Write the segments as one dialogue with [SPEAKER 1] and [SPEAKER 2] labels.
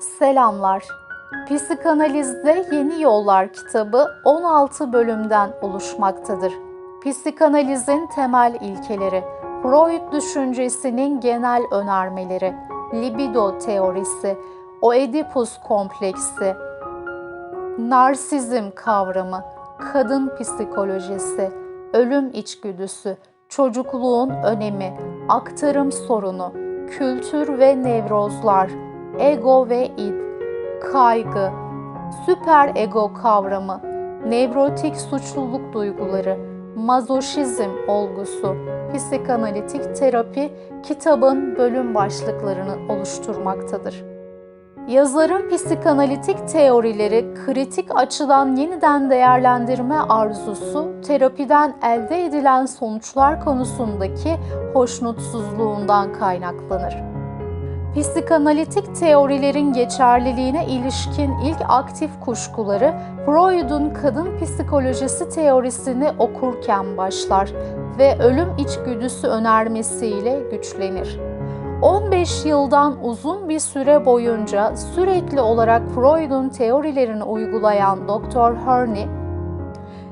[SPEAKER 1] Selamlar. Psikanalizde Yeni Yollar kitabı 16 bölümden oluşmaktadır. Psikanalizin temel ilkeleri, Freud düşüncesinin genel önermeleri, libido teorisi, Oedipus kompleksi, narsizm kavramı, kadın psikolojisi, ölüm içgüdüsü, çocukluğun önemi, aktarım sorunu, kültür ve nevrozlar, ego ve id, kaygı, süper ego kavramı, nevrotik suçluluk duyguları, mazoşizm olgusu, psikanalitik terapi kitabın bölüm başlıklarını oluşturmaktadır. Yazarın psikanalitik teorileri kritik açıdan yeniden değerlendirme arzusu, terapiden elde edilen sonuçlar konusundaki hoşnutsuzluğundan kaynaklanır. Psikanalitik teorilerin geçerliliğine ilişkin ilk aktif kuşkuları Freud'un kadın psikolojisi teorisini okurken başlar ve ölüm içgüdüsü önermesiyle güçlenir. 15 yıldan uzun bir süre boyunca sürekli olarak Freud'un teorilerini uygulayan Dr. Herney,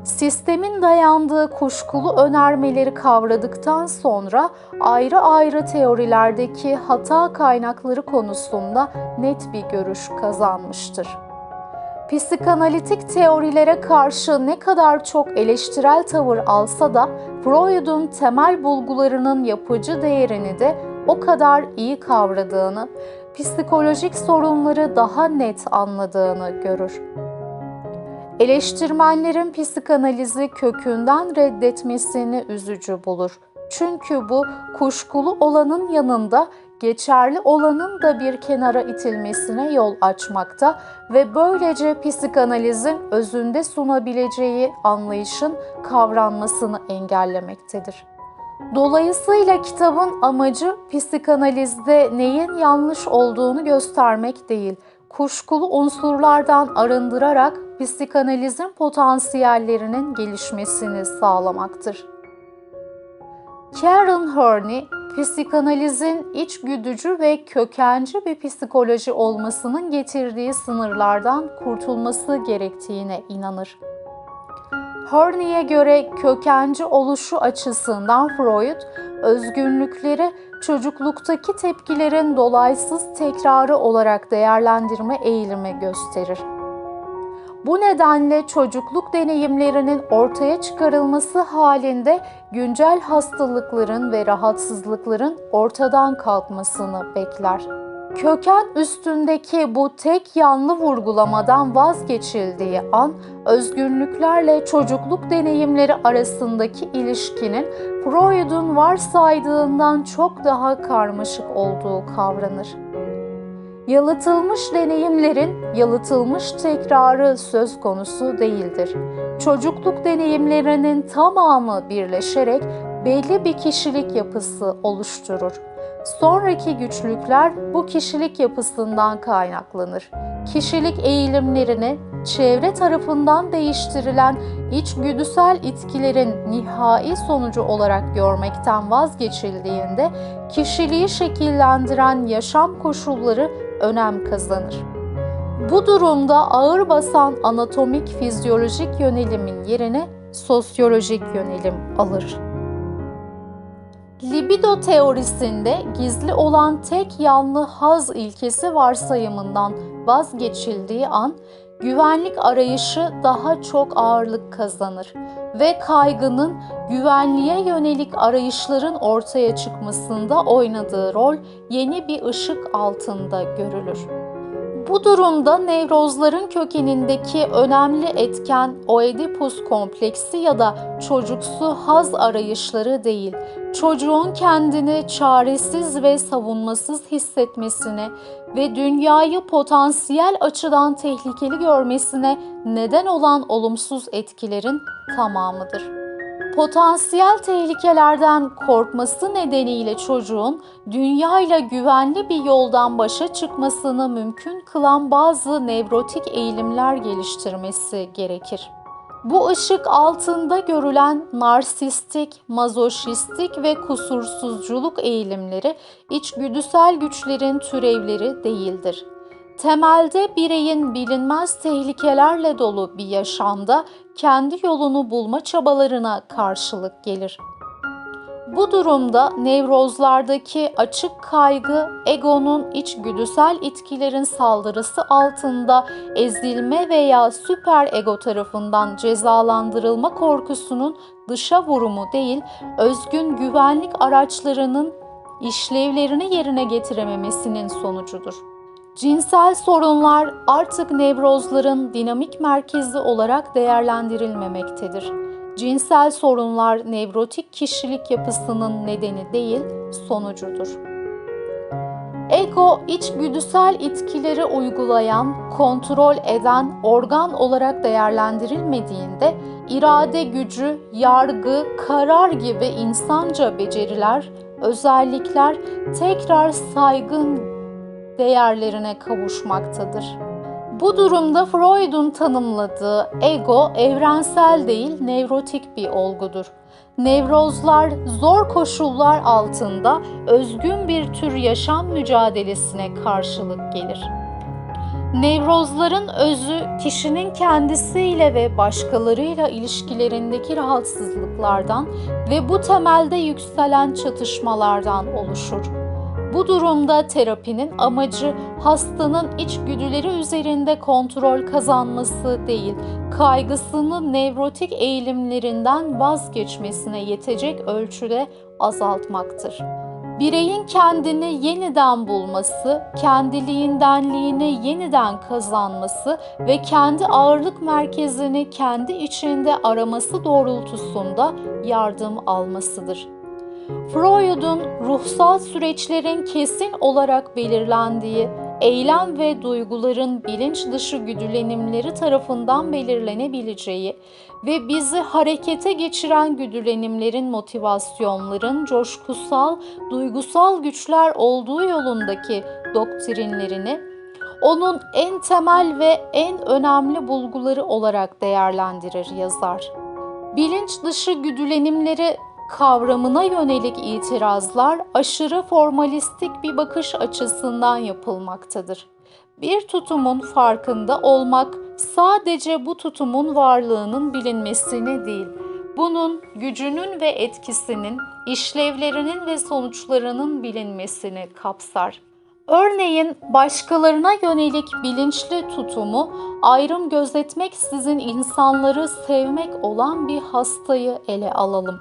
[SPEAKER 1] sistemin dayandığı kuşkulu önermeleri kavradıktan sonra ayrı ayrı teorilerdeki hata kaynakları konusunda net bir görüş kazanmıştır. Psikanalitik teorilere karşı ne kadar çok eleştirel tavır alsa da Freud'un temel bulgularının yapıcı değerini de o kadar iyi kavradığını, psikolojik sorunları daha net anladığını görür. Eleştirmenlerin psikanalizi kökünden reddetmesini üzücü bulur. Çünkü bu kuşkulu olanın yanında geçerli olanın da bir kenara itilmesine yol açmakta ve böylece psikanalizin özünde sunabileceği anlayışın kavranmasını engellemektedir. Dolayısıyla kitabın amacı psikanalizde neyin yanlış olduğunu göstermek değil, kuşkulu unsurlardan arındırarak psikanalizin potansiyellerinin gelişmesini sağlamaktır. Karen Herney, psikanalizin içgüdücü ve kökenci bir psikoloji olmasının getirdiği sınırlardan kurtulması gerektiğine inanır. Herney'e göre kökenci oluşu açısından Freud, özgünlükleri çocukluktaki tepkilerin dolaysız tekrarı olarak değerlendirme eğilimi gösterir. Bu nedenle çocukluk deneyimlerinin ortaya çıkarılması halinde güncel hastalıkların ve rahatsızlıkların ortadan kalkmasını bekler. Köken üstündeki bu tek yanlı vurgulamadan vazgeçildiği an, özgünlüklerle çocukluk deneyimleri arasındaki ilişkinin Freud'un varsaydığından çok daha karmaşık olduğu kavranır. Yalıtılmış deneyimlerin yalıtılmış tekrarı söz konusu değildir. Çocukluk deneyimlerinin tamamı birleşerek belli bir kişilik yapısı oluşturur. Sonraki güçlükler bu kişilik yapısından kaynaklanır. Kişilik eğilimlerini çevre tarafından değiştirilen içgüdüsel itkilerin nihai sonucu olarak görmekten vazgeçildiğinde kişiliği şekillendiren yaşam koşulları önem kazanır. Bu durumda ağır basan anatomik fizyolojik yönelimin yerine sosyolojik yönelim alır. Libido teorisinde gizli olan tek yanlı haz ilkesi varsayımından vazgeçildiği an güvenlik arayışı daha çok ağırlık kazanır ve kaygının güvenliğe yönelik arayışların ortaya çıkmasında oynadığı rol yeni bir ışık altında görülür. Bu durumda nevrozların kökenindeki önemli etken Oedipus kompleksi ya da çocuksu haz arayışları değil, çocuğun kendini çaresiz ve savunmasız hissetmesine ve dünyayı potansiyel açıdan tehlikeli görmesine neden olan olumsuz etkilerin tamamıdır potansiyel tehlikelerden korkması nedeniyle çocuğun dünyayla güvenli bir yoldan başa çıkmasını mümkün kılan bazı nevrotik eğilimler geliştirmesi gerekir. Bu ışık altında görülen narsistik, mazoşistik ve kusursuzculuk eğilimleri içgüdüsel güçlerin türevleri değildir. Temelde bireyin bilinmez tehlikelerle dolu bir yaşamda kendi yolunu bulma çabalarına karşılık gelir. Bu durumda nevrozlardaki açık kaygı, egonun içgüdüsel itkilerin saldırısı altında ezilme veya süper ego tarafından cezalandırılma korkusunun dışa vurumu değil, özgün güvenlik araçlarının işlevlerini yerine getirememesinin sonucudur. Cinsel sorunlar artık nevrozların dinamik merkezi olarak değerlendirilmemektedir. Cinsel sorunlar nevrotik kişilik yapısının nedeni değil, sonucudur. Ego, içgüdüsel itkileri uygulayan, kontrol eden organ olarak değerlendirilmediğinde irade gücü, yargı, karar gibi insanca beceriler, özellikler tekrar saygın değerlerine kavuşmaktadır. Bu durumda Freud'un tanımladığı ego evrensel değil, nevrotik bir olgudur. Nevrozlar zor koşullar altında özgün bir tür yaşam mücadelesine karşılık gelir. Nevrozların özü kişinin kendisiyle ve başkalarıyla ilişkilerindeki rahatsızlıklardan ve bu temelde yükselen çatışmalardan oluşur. Bu durumda terapinin amacı hastanın içgüdüleri üzerinde kontrol kazanması değil, kaygısını nevrotik eğilimlerinden vazgeçmesine yetecek ölçüde azaltmaktır. Bireyin kendini yeniden bulması, kendiliğindenliğini yeniden kazanması ve kendi ağırlık merkezini kendi içinde araması doğrultusunda yardım almasıdır. Freud'un ruhsal süreçlerin kesin olarak belirlendiği, eylem ve duyguların bilinç dışı güdülenimleri tarafından belirlenebileceği ve bizi harekete geçiren güdülenimlerin motivasyonların coşkusal, duygusal güçler olduğu yolundaki doktrinlerini onun en temel ve en önemli bulguları olarak değerlendirir yazar. Bilinç dışı güdülenimleri kavramına yönelik itirazlar aşırı formalistik bir bakış açısından yapılmaktadır. Bir tutumun farkında olmak sadece bu tutumun varlığının bilinmesini değil, bunun gücünün ve etkisinin, işlevlerinin ve sonuçlarının bilinmesini kapsar. Örneğin başkalarına yönelik bilinçli tutumu ayrım gözetmeksizin insanları sevmek olan bir hastayı ele alalım.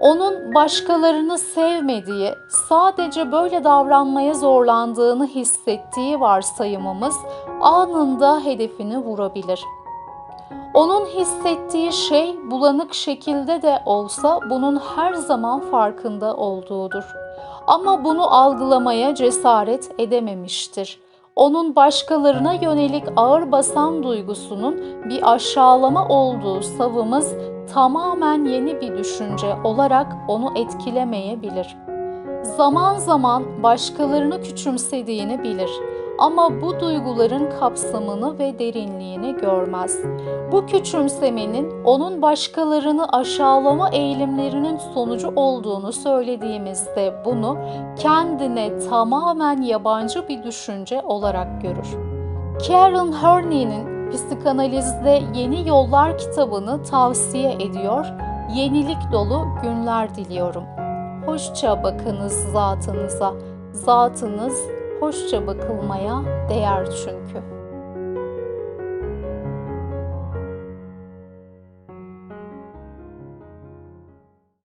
[SPEAKER 1] Onun başkalarını sevmediği, sadece böyle davranmaya zorlandığını hissettiği varsayımımız anında hedefini vurabilir. Onun hissettiği şey bulanık şekilde de olsa bunun her zaman farkında olduğudur. Ama bunu algılamaya cesaret edememiştir. Onun başkalarına yönelik ağır basan duygusunun bir aşağılama olduğu savımız tamamen yeni bir düşünce olarak onu etkilemeyebilir. Zaman zaman başkalarını küçümsediğini bilir ama bu duyguların kapsamını ve derinliğini görmez. Bu küçümsemenin onun başkalarını aşağılama eğilimlerinin sonucu olduğunu söylediğimizde bunu kendine tamamen yabancı bir düşünce olarak görür. Karen Horney'nin Psikanalizde Yeni Yollar kitabını tavsiye ediyor. Yenilik dolu günler diliyorum. Hoşça bakınız zatınıza. Zatınız hoşça bakılmaya değer çünkü.